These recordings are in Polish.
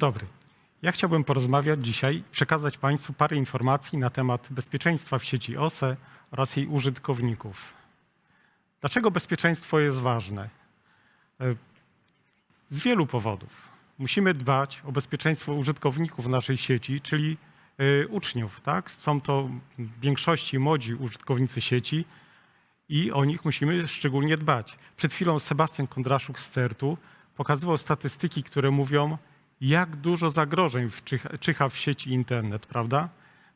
Dobry. Ja chciałbym porozmawiać dzisiaj, przekazać Państwu parę informacji na temat bezpieczeństwa w sieci OSE oraz jej użytkowników. Dlaczego bezpieczeństwo jest ważne? E, Z wielu powodów. Musimy dbać o bezpieczeństwo użytkowników naszej sieci, czyli e, uczniów. Tak? Są to w większości młodzi użytkownicy sieci i o nich musimy szczególnie dbać. Przed chwilą Sebastian Kondraszuk z CERT-u pokazywał statystyki, które mówią, jak dużo zagrożeń czyha w sieci internet, prawda?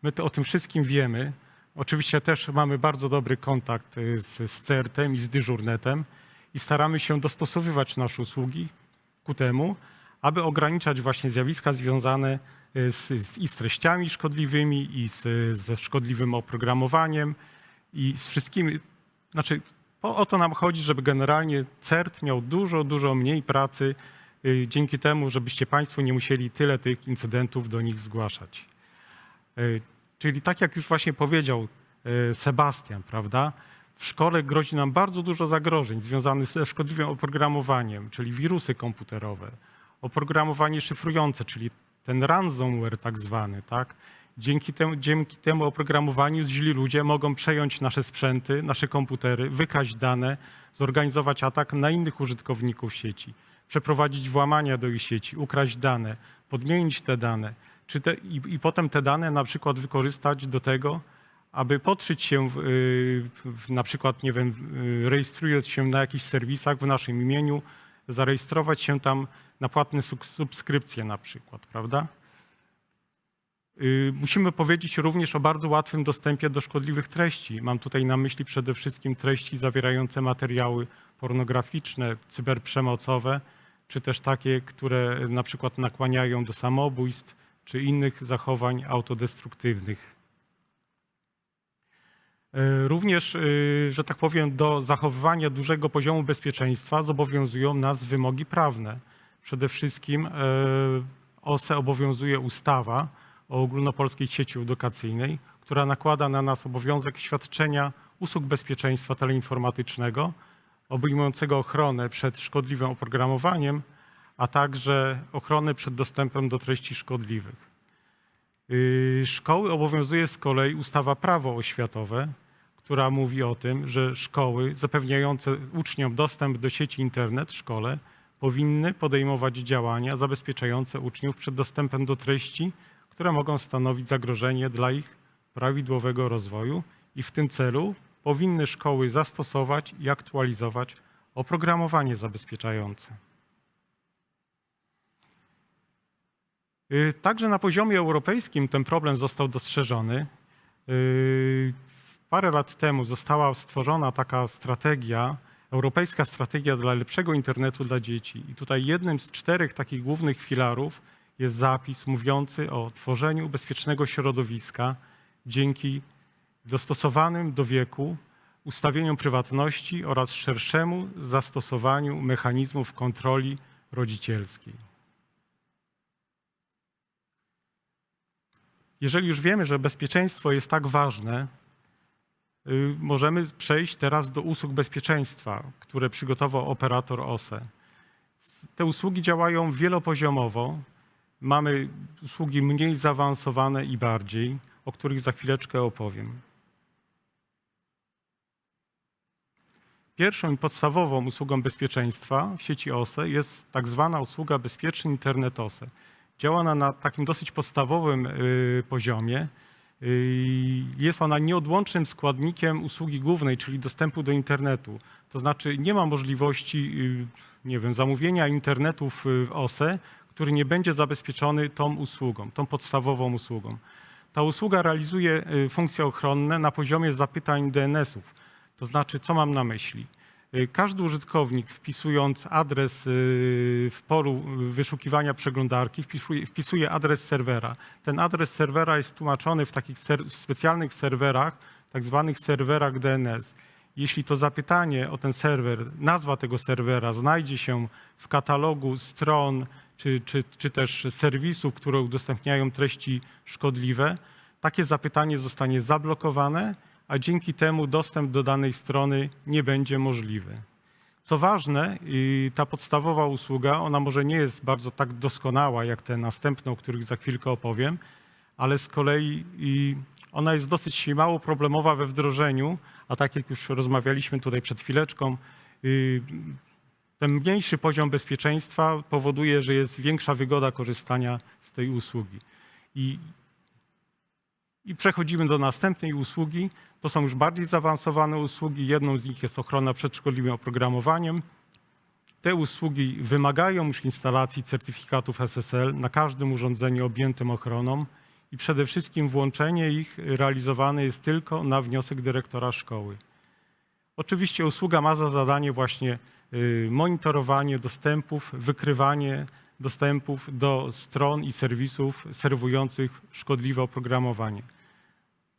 My to o tym wszystkim wiemy. Oczywiście też mamy bardzo dobry kontakt y, z, z CERT-em i z dyżurnetem i staramy się dostosowywać nasze usługi ku temu, aby ograniczać właśnie zjawiska związane y, z, z, i z treściami szkodliwymi, i z, ze szkodliwym oprogramowaniem, i z wszystkimi. Znaczy, o, o to nam chodzi, żeby generalnie CERT miał dużo, dużo mniej pracy dzięki temu, żebyście Państwo nie musieli tyle tych incydentów do nich zgłaszać. Y, Czyli tak jak już właśnie powiedział y, Sebastian, prawda? W szkole grozi nam bardzo dużo zagrożeń związanych ze szkodliwym oprogramowaniem, czyli wirusy komputerowe, oprogramowanie szyfrujące, czyli ten ransomware tak zwany, tak? Dzięki temu, dzięki temu oprogramowaniu źli ludzie mogą przejąć nasze sprzęty, nasze komputery, wykraść dane, zorganizować atak na innych użytkowników sieci, przeprowadzić włamania do ich sieci, ukraść dane, podmienić te dane, czy te, i, i potem te dane na przykład wykorzystać do tego, aby podszyć się, w, y, w, na przykład, nie wiem, y, rejestrując się na jakichś serwisach w naszym imieniu, zarejestrować się tam na płatne sub- subskrypcje na przykład, prawda? Y, Musimy powiedzieć również o bardzo łatwym dostępie do szkodliwych treści. Mam tutaj na myśli przede wszystkim treści zawierające materiały pornograficzne, cyberprzemocowe, czy też takie, które na przykład nakłaniają do samobójstw, czy innych zachowań autodestruktywnych. E, Również, y, że tak powiem, do zachowywania dużego poziomu bezpieczeństwa zobowiązują nas wymogi prawne. Przede wszystkim e, OSE obowiązuje ustawa o ogólnopolskiej sieci edukacyjnej, która nakłada na nas obowiązek świadczenia usług bezpieczeństwa teleinformatycznego obejmującego ochronę przed szkodliwym oprogramowaniem, a także ochronę przed dostępem do treści szkodliwych. Y, Szkoły obowiązuje z kolei ustawa prawo oświatowe, która mówi o tym, że szkoły zapewniające uczniom dostęp do sieci internet w szkole powinny podejmować działania zabezpieczające uczniów przed dostępem do treści, które mogą stanowić zagrożenie dla ich prawidłowego rozwoju i w tym celu powinny szkoły zastosować i aktualizować oprogramowanie zabezpieczające. Y, Także na poziomie europejskim ten problem został dostrzeżony. Y, Parę lat temu została stworzona taka strategia, europejska strategia dla lepszego internetu dla dzieci. I tutaj jednym z czterech takich głównych filarów jest zapis mówiący o tworzeniu bezpiecznego środowiska dzięki dostosowanym do wieku ustawieniom prywatności oraz szerszemu zastosowaniu mechanizmów kontroli rodzicielskiej. Jeżeli już wiemy, że bezpieczeństwo jest tak ważne, y, możemy przejść teraz do usług bezpieczeństwa, które przygotował operator OSE. Te usługi działają wielopoziomowo. Mamy usługi mniej zaawansowane i bardziej, o których za chwileczkę opowiem. Pierwszą i podstawową usługą bezpieczeństwa w sieci OSE jest tak zwana usługa Bezpieczny Internet OSE. Działa ona na takim dosyć podstawowym y, poziomie. Y, Jest ona nieodłącznym składnikiem usługi głównej, czyli dostępu do internetu. To znaczy nie ma możliwości, y, nie wiem, zamówienia internetu w OSE, który nie będzie zabezpieczony tą usługą, tą podstawową usługą. Ta usługa realizuje funkcje ochronne na poziomie zapytań DNS-ów. To znaczy, co mam na myśli? Y, Każdy użytkownik wpisując adres y, w polu wyszukiwania przeglądarki wpisuje, wpisuje adres serwera. Ten adres serwera jest tłumaczony w takich ser, w specjalnych serwerach, tak zwanych serwerach DNS. Jeśli to zapytanie o ten serwer, nazwa tego serwera znajdzie się w katalogu stron czy, czy, czy też serwisów, które udostępniają treści szkodliwe, takie zapytanie zostanie zablokowane, a dzięki temu dostęp do danej strony nie będzie możliwy. Co ważne, ta podstawowa usługa, ona może nie jest bardzo tak doskonała jak te następne, o których za chwilkę opowiem, ale z kolei ona jest dosyć mało problemowa we wdrożeniu, a tak jak już rozmawialiśmy tutaj przed chwileczką, y, ten mniejszy poziom bezpieczeństwa powoduje, że jest większa wygoda korzystania z tej usługi. I, I przechodzimy do następnej usługi. To są już bardziej zaawansowane usługi. Jedną z nich jest ochrona przed szkodliwym oprogramowaniem. Te usługi wymagają już instalacji certyfikatów SSL na każdym urządzeniu objętym ochroną i przede wszystkim włączenie ich realizowane jest tylko na wniosek dyrektora szkoły. Oczywiście usługa ma za zadanie właśnie y, monitorowanie dostępów, wykrywanie dostępów do stron i serwisów serwujących szkodliwe oprogramowanie.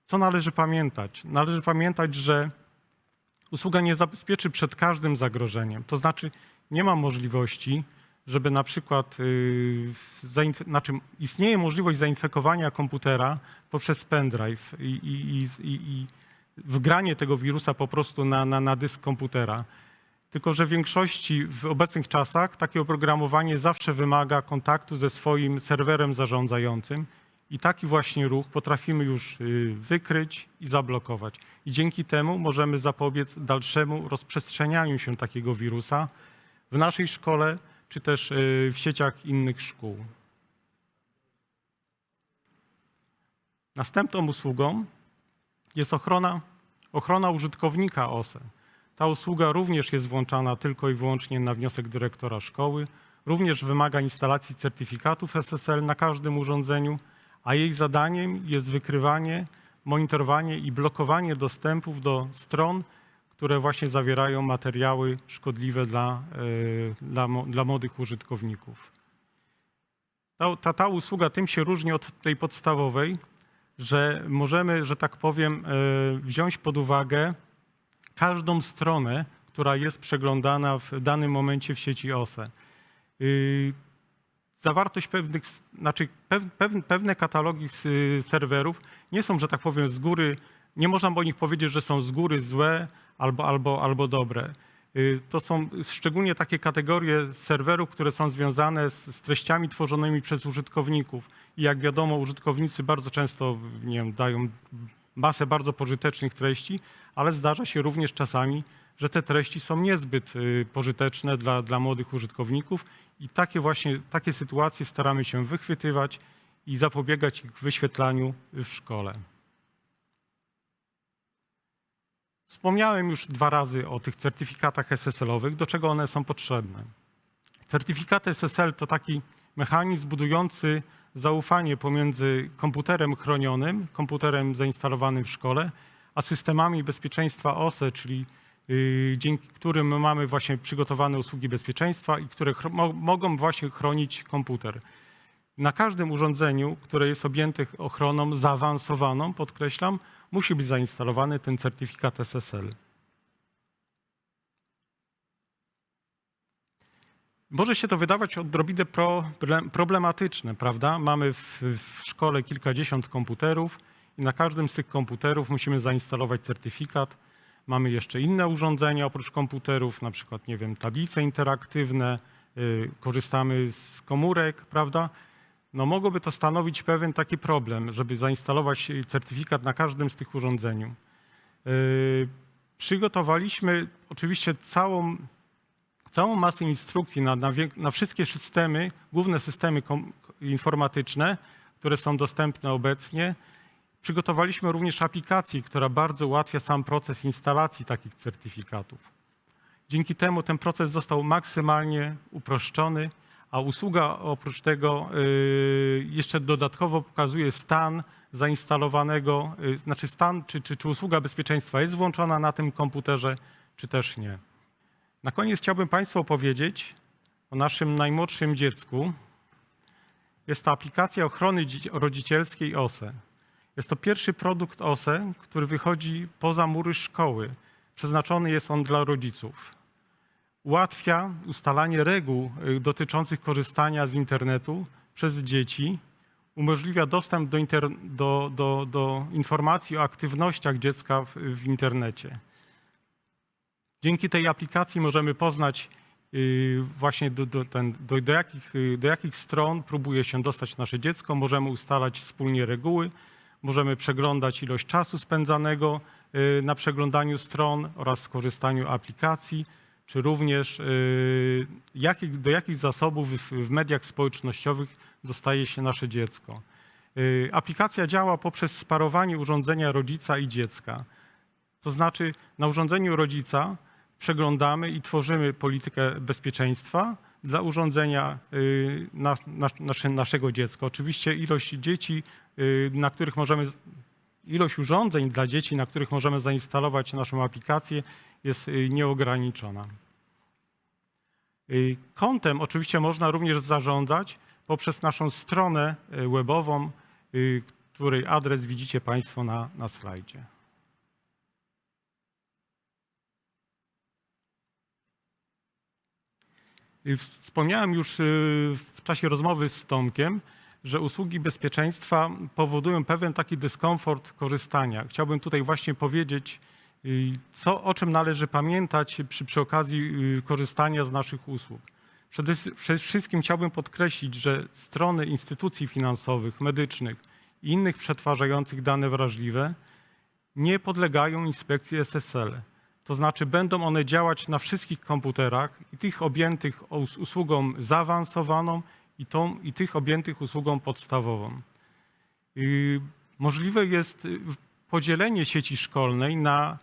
Co należy pamiętać? Należy pamiętać, że usługa nie zabezpieczy przed każdym zagrożeniem. To znaczy, nie ma możliwości, żeby na przykład, zainf- znaczy istnieje możliwość zainfekowania komputera poprzez pendrive i, i, i, i wgranie tego wirusa po prostu na, na, na dysk komputera. Tylko, że w większości w obecnych czasach takie oprogramowanie zawsze wymaga kontaktu ze swoim serwerem zarządzającym i taki właśnie ruch potrafimy już y, wykryć i zablokować. I dzięki temu możemy zapobiec dalszemu rozprzestrzenianiu się takiego wirusa w naszej szkole czy też y, w sieciach innych szkół. Następną usługą jest ochrona, ochrona użytkownika OSE. Ta usługa również jest włączana tylko i wyłącznie na wniosek dyrektora szkoły. Również wymaga instalacji certyfikatów SSL na każdym urządzeniu, a jej zadaniem jest wykrywanie, monitorowanie i blokowanie dostępów do stron, które właśnie zawierają materiały szkodliwe dla, y, dla, dla młodych użytkowników. Ta, ta, ta usługa tym się różni od tej podstawowej, że możemy, że tak powiem, y, wziąć pod uwagę każdą stronę, która jest przeglądana w danym momencie w sieci OSE. Y, Zawartość pewnych, znaczy pew- pew- pewne katalogi serwerów nie są, że tak powiem, z góry, nie można o nich powiedzieć, że są z góry złe albo, albo, albo dobre. Y, To są szczególnie takie kategorie serwerów, które są związane z, z treściami tworzonymi przez użytkowników. I jak wiadomo, użytkownicy bardzo często nie wiem, dają masę bardzo pożytecznych treści, ale zdarza się również czasami, że te treści są niezbyt y, pożyteczne dla, dla młodych użytkowników i takie właśnie takie sytuacje staramy się wychwytywać i zapobiegać ich wyświetlaniu w szkole. Wspomniałem już dwa razy o tych certyfikatach SSL-owych, do czego one są potrzebne. Certyfikaty SSL to taki mechanizm budujący zaufanie pomiędzy komputerem chronionym, komputerem zainstalowanym w szkole, a systemami bezpieczeństwa OSE, czyli y, dzięki którym mamy właśnie przygotowane usługi bezpieczeństwa i które mogą właśnie chronić komputer. Na każdym urządzeniu, które jest objęte ochroną zaawansowaną, podkreślam, musi być zainstalowany ten certyfikat SSL. Może się to wydawać odrobinę problem- problematyczne, prawda? Mamy w, w szkole kilkadziesiąt komputerów i na każdym z tych komputerów musimy zainstalować certyfikat. Mamy jeszcze inne urządzenia oprócz komputerów, na przykład, nie wiem, tablice interaktywne, y, korzystamy z komórek, prawda? No mogłoby to stanowić pewien taki problem, żeby zainstalować certyfikat na każdym z tych urządzeniu. Y, Przygotowaliśmy oczywiście całą całą masę instrukcji na, na, na wszystkie systemy, główne systemy kom, informatyczne, które są dostępne obecnie. Przygotowaliśmy również aplikację, która bardzo ułatwia sam proces instalacji takich certyfikatów. Dzięki temu ten proces został maksymalnie uproszczony, a usługa oprócz tego y, jeszcze dodatkowo pokazuje stan zainstalowanego, y, znaczy stan, czy, czy, czy usługa bezpieczeństwa jest włączona na tym komputerze, czy też nie. Na koniec chciałbym Państwu opowiedzieć o naszym najmłodszym dziecku. Jest to aplikacja ochrony rodzicielskiej OSE. Jest to pierwszy produkt OSE, który wychodzi poza mury szkoły. Przeznaczony jest on dla rodziców. Ułatwia ustalanie reguł y, dotyczących korzystania z internetu przez dzieci. Umożliwia dostęp do, do, do, do informacji o aktywnościach dziecka w, w internecie. Dzięki tej aplikacji możemy poznać y, właśnie do, do, ten, do, do, jakich, y, do jakich stron próbuje się dostać nasze dziecko. Możemy ustalać wspólnie reguły, możemy przeglądać ilość czasu spędzanego y, na przeglądaniu stron oraz skorzystaniu aplikacji, czy również jakich, do jakich zasobów w, w mediach społecznościowych dostaje się nasze dziecko. Aplikacja działa poprzez sparowanie urządzenia rodzica i dziecka. To znaczy na urządzeniu rodzica przeglądamy i tworzymy politykę bezpieczeństwa dla urządzenia y, na, na, nasze, naszego dziecka. Oczywiście ilość dzieci, y, na których możemy, ilość urządzeń dla dzieci, na których możemy zainstalować naszą aplikację jest y, nieograniczona. Kontem oczywiście można również zarządzać poprzez naszą stronę webową, której adres widzicie Państwo na, na slajdzie. Wspomniałem już y, w czasie rozmowy z Tomkiem, że usługi bezpieczeństwa powodują pewien taki dyskomfort korzystania. Chciałbym tutaj właśnie powiedzieć, y, co, o czym należy pamiętać przy, przy okazji y, korzystania z naszych usług. Przede przede wszystkim chciałbym podkreślić, że strony instytucji finansowych, medycznych i innych przetwarzających dane wrażliwe nie podlegają inspekcji SSL. To znaczy będą one działać na wszystkich komputerach i tych objętych us- usługą zaawansowaną i, tą, i tych objętych usługą podstawową. Y, Możliwe jest y, podzielenie sieci szkolnej na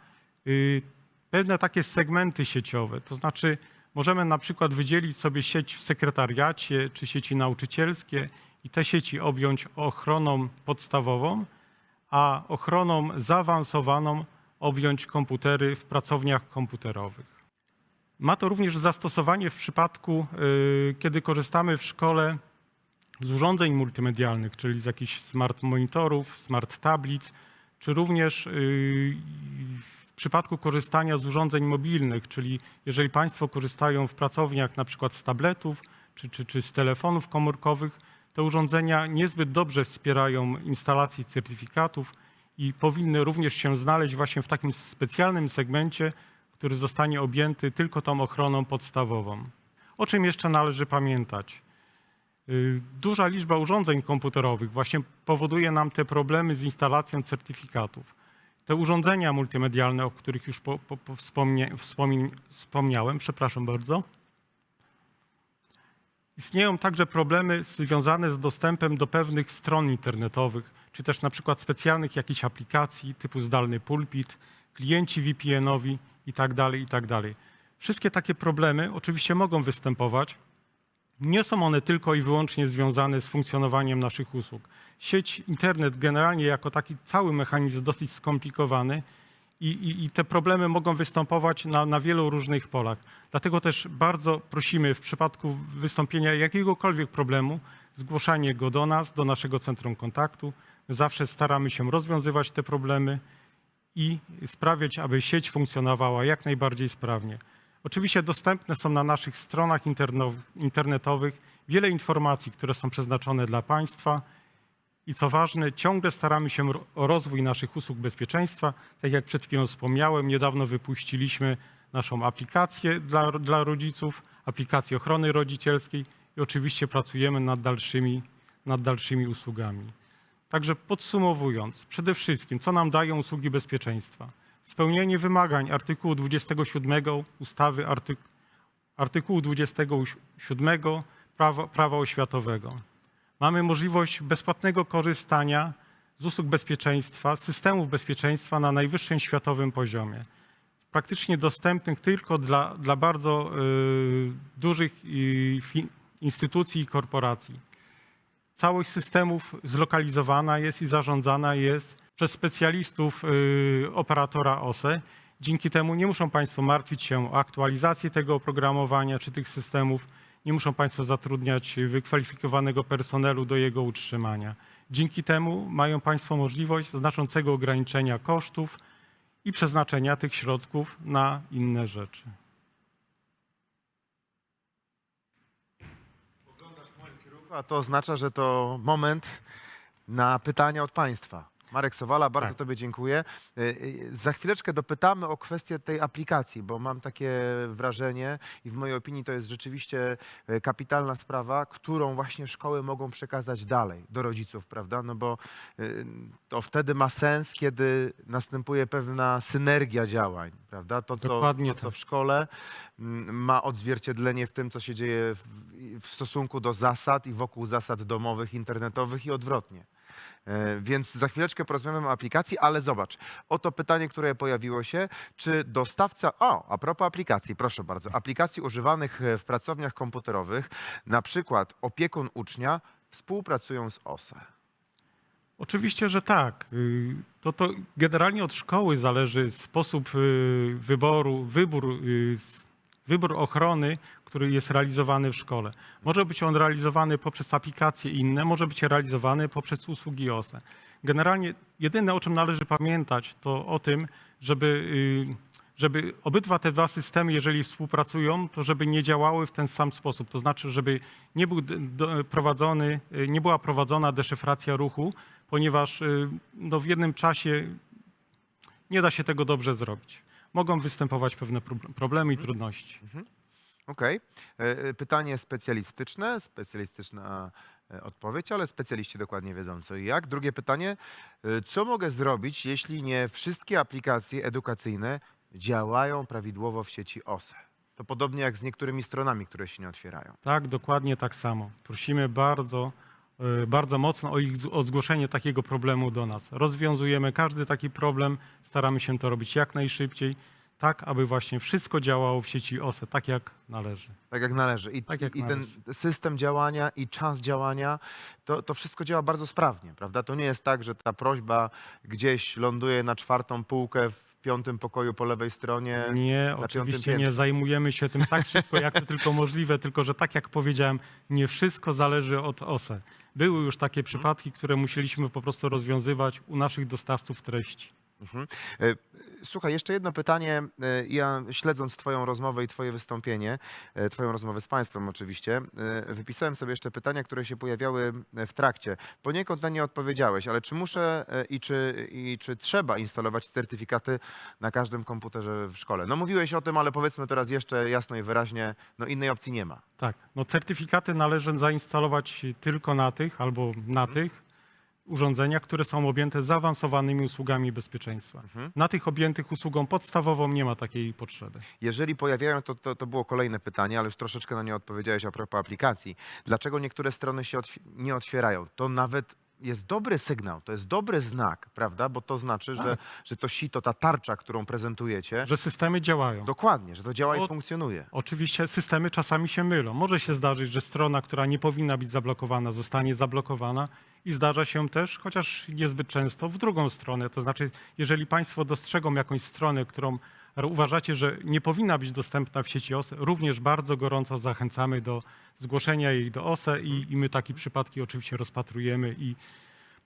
y, pewne takie segmenty sieciowe. To znaczy możemy na przykład wydzielić sobie sieć w sekretariacie czy sieci nauczycielskie i te sieci objąć ochroną podstawową, a ochroną zaawansowaną objąć komputery w pracowniach komputerowych. Ma to również zastosowanie w przypadku, y, kiedy korzystamy w szkole z urządzeń multimedialnych, czyli z jakichś smart monitorów, smart tablic, czy również y, w przypadku korzystania z urządzeń mobilnych, czyli jeżeli Państwo korzystają w pracowniach na przykład z tabletów czy, czy, czy z telefonów komórkowych, te urządzenia niezbyt dobrze wspierają instalacji certyfikatów i powinny również się znaleźć właśnie w takim specjalnym segmencie, który zostanie objęty tylko tą ochroną podstawową. O czym jeszcze należy pamiętać? Y, Duża liczba urządzeń komputerowych właśnie powoduje nam te problemy z instalacją certyfikatów. Te urządzenia multimedialne, o których już po, po, po wspomnie, wspomni- wspomniałem, przepraszam bardzo, Istnieją także problemy związane z dostępem do pewnych stron internetowych, czy też na przykład specjalnych jakichś aplikacji typu zdalny pulpit, klienci VPN-owi itd., itd. Wszystkie takie problemy oczywiście mogą występować. Nie są one tylko i wyłącznie związane z funkcjonowaniem naszych usług. Sieć internet generalnie jako taki cały mechanizm dosyć skomplikowany i, i, i te problemy mogą występować na, na wielu różnych polach. Dlatego też bardzo prosimy w przypadku wystąpienia jakiegokolwiek problemu zgłaszanie go do nas, do naszego centrum kontaktu. Zawsze staramy się rozwiązywać te problemy i sprawiać, aby sieć funkcjonowała jak najbardziej sprawnie. Oczywiście dostępne są na naszych stronach internetowych wiele informacji, które są przeznaczone dla Państwa. I co ważne, ciągle staramy się o rozwój naszych usług bezpieczeństwa. Tak jak przed chwilą wspomniałem, niedawno wypuściliśmy naszą aplikację dla, dla rodziców, aplikację ochrony rodzicielskiej i oczywiście pracujemy nad dalszymi, nad dalszymi usługami. Także podsumowując, przede wszystkim, co nam dają usługi bezpieczeństwa? Spełnienie wymagań artykułu 27 ustawy arty, artykułu 27 prawa, prawa oświatowego. Mamy możliwość bezpłatnego korzystania z usług bezpieczeństwa, systemów bezpieczeństwa na najwyższym światowym poziomie. Praktycznie dostępnych tylko dla, dla bardzo y, dużych instytucji i korporacji. Całość systemów zlokalizowana jest i zarządzana jest przez specjalistów y, operatora OSE. Dzięki temu nie muszą Państwo martwić się o aktualizację tego oprogramowania czy tych systemów. Nie muszą Państwo zatrudniać wykwalifikowanego personelu do jego utrzymania. Dzięki temu mają Państwo możliwość znaczącego ograniczenia kosztów i przeznaczenia tych środków na inne rzeczy. A to oznacza, że to moment na pytania od Państwa. Marek Sowala, bardzo Tak. Tobie dziękuję. Y, y, Za chwileczkę dopytamy o kwestię tej aplikacji, bo mam takie wrażenie i w mojej opinii to jest rzeczywiście y, kapitalna sprawa, którą właśnie szkoły mogą przekazać dalej do rodziców, prawda? No bo to wtedy ma sens, kiedy następuje pewna synergia działań, prawda? To, co, Dokładnie to, co tak. w szkole mm, ma odzwierciedlenie w tym, co się dzieje w, w stosunku do zasad i wokół zasad domowych, internetowych i odwrotnie. E, Więc za chwileczkę porozmawiamy o aplikacji, ale zobacz, oto pytanie, które pojawiło się, czy dostawca, o, a propos aplikacji, proszę bardzo, aplikacji używanych e, w pracowniach komputerowych, na przykład opiekun ucznia, współpracują z OSE. Oczywiście, że tak. Y, To, to generalnie od szkoły zależy sposób y, wyboru, wybór, y, wybór ochrony, który jest realizowany w szkole. Może być on realizowany poprzez aplikacje inne, może być realizowany poprzez usługi OSE. Generalnie jedyne, o czym należy pamiętać, to o tym, żeby, y, żeby obydwa te dwa systemy, jeżeli współpracują, to żeby nie działały w ten sam sposób. To znaczy, żeby nie, był prowadzony, y, nie była prowadzona deszyfracja ruchu, ponieważ y, no, w jednym czasie nie da się tego dobrze zrobić. Mogą występować pewne prob- problemy i trudności. Okej. E, e, Pytanie specjalistyczne, specjalistyczna e, odpowiedź, ale specjaliści dokładnie wiedzą co i jak. Drugie pytanie, co mogę zrobić, jeśli nie wszystkie aplikacje edukacyjne działają prawidłowo w sieci OSE? To podobnie jak z niektórymi stronami, które się nie otwierają. Tak, dokładnie tak samo. Prosimy bardzo, bardzo mocno o, ich, o zgłoszenie takiego problemu do nas. Rozwiązujemy każdy taki problem, staramy się to robić jak najszybciej, tak aby właśnie wszystko działało w sieci OSE tak jak należy. Tak jak należy. I, Tak jak i ten system działania i czas działania, to, to wszystko działa bardzo sprawnie, prawda? To nie jest tak, że ta prośba gdzieś ląduje na czwartą półkę w piątym pokoju po lewej stronie. Nie, na piątym oczywiście nie piętrze. zajmujemy się tym tak szybko, jak to tylko możliwe, tylko że tak jak powiedziałem, nie wszystko zależy od OSE. Były już takie przypadki, które musieliśmy po prostu rozwiązywać u naszych dostawców treści. Mhm. E, Słuchaj, jeszcze jedno pytanie. E, Ja śledząc Twoją rozmowę i Twoje wystąpienie, e, Twoją rozmowę z Państwem oczywiście, wypisałem sobie jeszcze pytania, które się pojawiały w trakcie. Poniekąd na nie odpowiedziałeś, ale czy muszę i czy, i czy trzeba instalować certyfikaty na każdym komputerze w szkole? No mówiłeś o tym, ale powiedzmy teraz jeszcze jasno i wyraźnie, no innej opcji nie ma. Tak, no certyfikaty należy zainstalować tylko na tych albo na tych urządzeniach, które są objęte zaawansowanymi usługami bezpieczeństwa. Mhm. Na tych objętych usługą podstawową nie ma takiej potrzeby. Jeżeli pojawiają, to, to, to było kolejne pytanie, ale już troszeczkę na nie odpowiedziałeś a propos aplikacji. Dlaczego niektóre strony się otw- nie otwierają? To nawet jest dobry sygnał, to jest dobry znak, prawda? Bo to znaczy, że, że to sito, ta tarcza, którą prezentujecie, Że systemy działają. dokładnie, że to działa i funkcjonuje. Oczywiście systemy czasami się mylą. Może się zdarzyć, że strona, która nie powinna być zablokowana, zostanie zablokowana i zdarza się też, chociaż niezbyt często, w drugą stronę. To znaczy, jeżeli Państwo dostrzegą jakąś stronę, którą uważacie, że nie powinna być dostępna w sieci OSE, również bardzo gorąco zachęcamy do zgłoszenia jej do OSE i, i my takie przypadki oczywiście rozpatrujemy i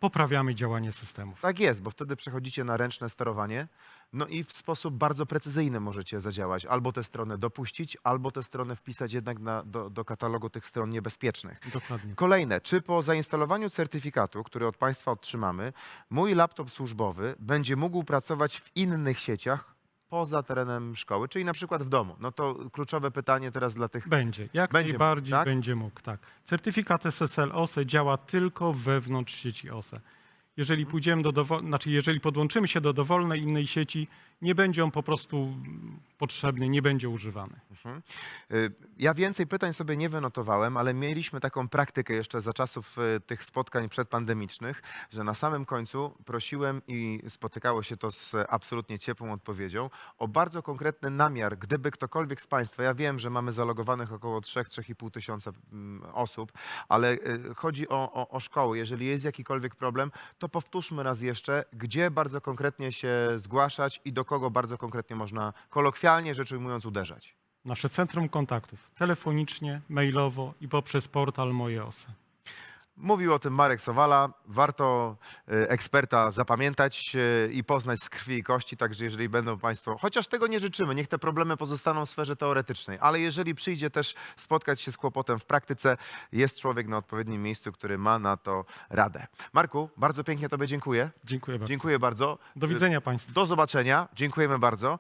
poprawiamy działanie systemów. Tak jest, bo wtedy przechodzicie na ręczne sterowanie, no i w sposób bardzo precyzyjny możecie zadziałać. Albo tę stronę dopuścić, albo tę stronę wpisać jednak na, do, do katalogu tych stron niebezpiecznych. Dokładnie. Kolejne, czy po zainstalowaniu certyfikatu, który od Państwa otrzymamy, mój laptop służbowy będzie mógł pracować w innych sieciach poza terenem szkoły, czyli na przykład w domu? No to kluczowe pytanie teraz dla tych. Będzie, jak Będzie mógł, najbardziej tak? będzie mógł, tak. Certyfikat SSL OSE działa tylko wewnątrz sieci OSE. Jeżeli Mhm. pójdziemy do dowol... znaczy jeżeli podłączymy się do dowolnej innej sieci, nie będzie on po prostu potrzebny, nie będzie używany. Mhm. Y, Ja więcej pytań sobie nie wynotowałem, ale mieliśmy taką praktykę jeszcze za czasów y, tych spotkań przedpandemicznych, że na samym końcu prosiłem i spotykało się to z absolutnie ciepłą odpowiedzią o bardzo konkretny namiar, gdyby ktokolwiek z Państwa, ja wiem, że mamy zalogowanych około 3-3,5 tysiąca mm, osób, ale y, chodzi o, o, o szkoły. Jeżeli jest jakikolwiek problem, to powtórzmy raz jeszcze, gdzie bardzo konkretnie się zgłaszać i do kogo bardzo konkretnie można, kolokwialnie rzecz ujmując, uderzać. Nasze centrum kontaktów telefonicznie, mailowo i poprzez portal Moje OSE. Mówił o tym Marek Sowala. Warto e, eksperta zapamiętać e, i poznać z krwi i kości, także jeżeli będą Państwo, chociaż tego nie życzymy, niech te problemy pozostaną w sferze teoretycznej, ale jeżeli przyjdzie też spotkać się z kłopotem w praktyce, jest człowiek na odpowiednim miejscu, który ma na to radę. Marku, bardzo pięknie Tobie dziękuję. Dziękuję bardzo. Dziękuję bardzo. Do widzenia Państwu. Do zobaczenia. Dziękujemy bardzo.